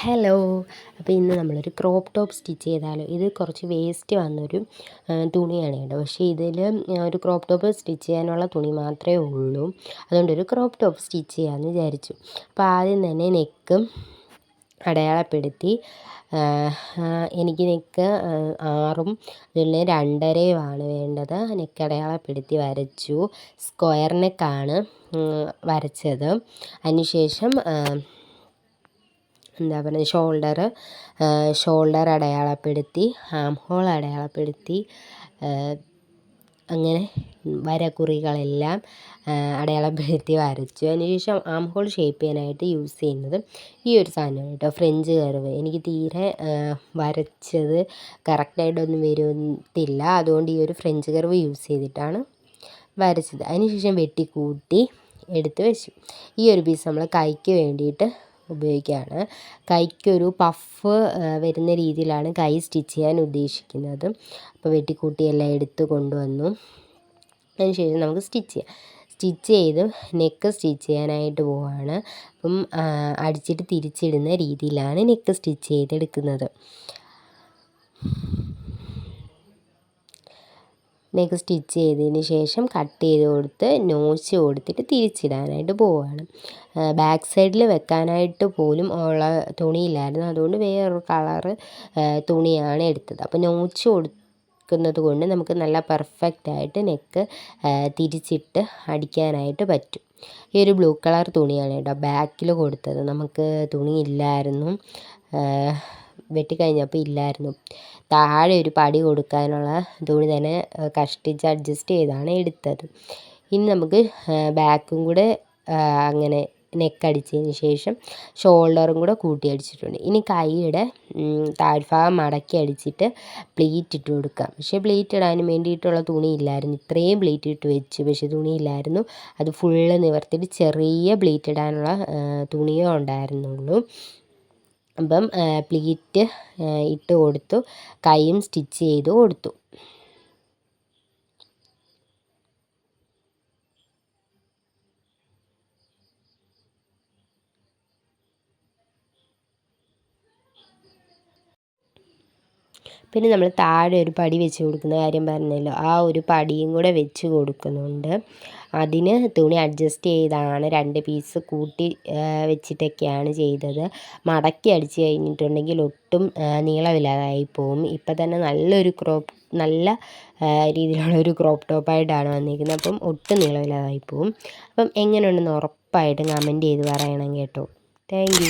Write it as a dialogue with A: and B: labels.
A: Hello അപ്പോൾ ഇന്ന് നമ്മളൊരു ക്രോപ്പ് ടോപ്പ് സ്റ്റിച്ച് ചെയ്താലോ. ഇത് കുറച്ച് വേസ്റ്റ് വന്നൊരു തുണിയാണ് കേട്ടോ. പക്ഷേ ഇതിൽ ഒരു ക്രോപ്പ് ടോപ്പ് സ്റ്റിച്ച് ചെയ്യാനുള്ള തുണി മാത്രമേ ഉള്ളൂ. അതുകൊണ്ട് ഒരു ക്രോപ്പ് ടോപ്പ് സ്റ്റിച്ച് ചെയ്യാമെന്ന് വിചാരിച്ചു. അപ്പോൾ ആദ്യം തന്നെ നെക്കും അടയാളപ്പെടുത്തി എനിക്ക് നെക്ക് ആറും ഇതിൽ രണ്ടരയുമാണ് വേണ്ടത്. നെക്ക് അടയാളപ്പെടുത്തി വരച്ചു. സ്ക്വയർ നെക്കാണ് വരച്ചത്. അതിനുശേഷം എന്താ പറയുക ഷോൾഡർ ഷോൾഡർ അടയാളപ്പെടുത്തി ആം ഹോൾ അടയാളപ്പെടുത്തി അങ്ങനെ വരക്കുറികളെല്ലാം അടയാളപ്പെടുത്തി വരച്ചു. അതിനുശേഷം ആം ഹോൾ ഷേപ്പ് ചെയ്യാനായിട്ട് യൂസ് ചെയ്യുന്നത് ഈ ഒരു സാധനമാണ് കേട്ടോ ഫ്രഞ്ച് കർവ് എനിക്ക് തീരെ വരച്ചത് കറക്റ്റായിട്ടൊന്നും വരുന്നില്ല. അതുകൊണ്ട് ഈ ഒരു ഫ്രഞ്ച് കർവ് യൂസ് ചെയ്തിട്ടാണ് വരച്ചത്. അതിനുശേഷം വെട്ടിക്കൂട്ടി എടുത്ത് വെച്ചു. ഈ ഒരു പീസ് നമ്മൾ കൈക്ക് വേണ്ടിയിട്ട് ഉപയോഗിക്കുകയാണ്. കൈക്കൊരു പഫ് വരുന്ന രീതിയിലാണ് കൈ സ്റ്റിച്ച് ചെയ്യാൻ ഉദ്ദേശിക്കുന്നത്. അപ്പോൾ വെട്ടിക്കൂട്ടി എല്ലാം എടുത്ത് കൊണ്ടുവന്നു. അതിനുശേഷം നമുക്ക് സ്റ്റിച്ച് ചെയ്യാം. സ്റ്റിച്ച് ചെയ്ത് നെക്ക് സ്റ്റിച്ച് ചെയ്യാനായിട്ട് പോവുകയാണ് അപ്പം അടിച്ചിട്ട് തിരിച്ചിടുന്ന രീതിയിലാണ് നെക്ക് സ്റ്റിച്ച് ചെയ്തെടുക്കുന്നത്. നെക്ക് സ്റ്റിച്ച് ചെയ്തതിന് ശേഷം കട്ട് ചെയ്ത് കൊടുത്ത് നോച്ച് കൊടുത്തിട്ട് തിരിച്ചിടാനായിട്ട് പോവുകയാണ് ബാക്ക് സൈഡിൽ വെക്കാനായിട്ട് പോലും ഉള്ള തുണിയില്ലായിരുന്നു. അതുകൊണ്ട് വേറൊരു കളറ് തുണിയാണ് എടുത്തത്. അപ്പോൾ നോച്ച് കൊടുക്കുന്നത് കൊണ്ട് നമുക്ക് നല്ല പെർഫെക്റ്റ് ആയിട്ട് നെക്ക് തിരിച്ചിട്ട് അടിക്കാനായിട്ട് പറ്റും. ഈ ഒരു ബ്ലൂ കളർ തുണിയാണ് കേട്ടോ ബാക്കിൽ കൊടുത്തത്. നമുക്ക് തുണിയില്ലായിരുന്നു വെട്ടിക്കഴിഞ്ഞപ്പോൾ ഇല്ലായിരുന്നു. താഴെ ഒരു പടി കൊടുക്കാനുള്ള തുണി തന്നെ കഷ്ടിച്ച് അഡ്ജസ്റ്റ് ചെയ്താണ് എടുത്തത്. ഇനി നമുക്ക് ബാക്കും കൂടെ അങ്ങനെ നെക്ക് അടിച്ചതിന് ശേഷം ഷോൾഡറും കൂടെ കൂട്ടി അടിച്ചിട്ടുണ്ട്. ഇനി കൈയുടെ താഴ്ഭാഗം മടക്കി അടിച്ചിട്ട് പ്ലീറ്റ് ഇട്ട് കൊടുക്കാം. പക്ഷേ പ്ലീറ്റ് ഇടാൻ വേണ്ടിയിട്ടുള്ള തുണി ഇല്ലായിരുന്നു. ഇത്രയും പ്ലീറ്റ് ഇട്ട് വെച്ചു. പക്ഷേ തുണി ഇല്ലായിരുന്നു. അത് ഫുള്ള് നിവർത്തിയിട്ട് ചെറിയ പ്ലീറ്റ് ഇടാനുള്ള തുണിയോ ഉണ്ടായിരുന്നുള്ളൂ. അപ്പം പ്ലീറ്റ് ഇട്ട് കൊടുത്തു. കൈയും സ്റ്റിച്ച് ചെയ്ത് കൊടുത്തു. പിന്നെ നമ്മൾ താഴെ ഒരു പടി വെച്ച് കൊടുക്കുന്ന കാര്യം പറഞ്ഞല്ലോ. ആ ഒരു പടിയും കൂടെ വെച്ച് കൊടുക്കുന്നുണ്ട്. അതിന് തുണി അഡ്ജസ്റ്റ് ചെയ്താണ്. രണ്ട് പീസ് കൂട്ടി വെച്ചിട്ടൊക്കെയാണ് ചെയ്തത്. മടക്കി അടിച്ച് കഴിഞ്ഞിട്ടുണ്ടെങ്കിൽ ഒട്ടും നീളമില്ലാതായി പോവും. ഇപ്പം തന്നെ നല്ലൊരു ക്രോപ്പ് നല്ല രീതിയിലുള്ള ഒരു ക്രോപ്പ് ടോപ്പായിട്ടാണ് വന്നിരിക്കുന്നത്. അപ്പം ഒട്ടും നീളമില്ലാതായി പോവും. അപ്പം എങ്ങനെയുണ്ടെന്ന് ഉറപ്പായിട്ടും കമന്റ് ചെയ്ത് പറയണം കേട്ടോ. താങ്ക്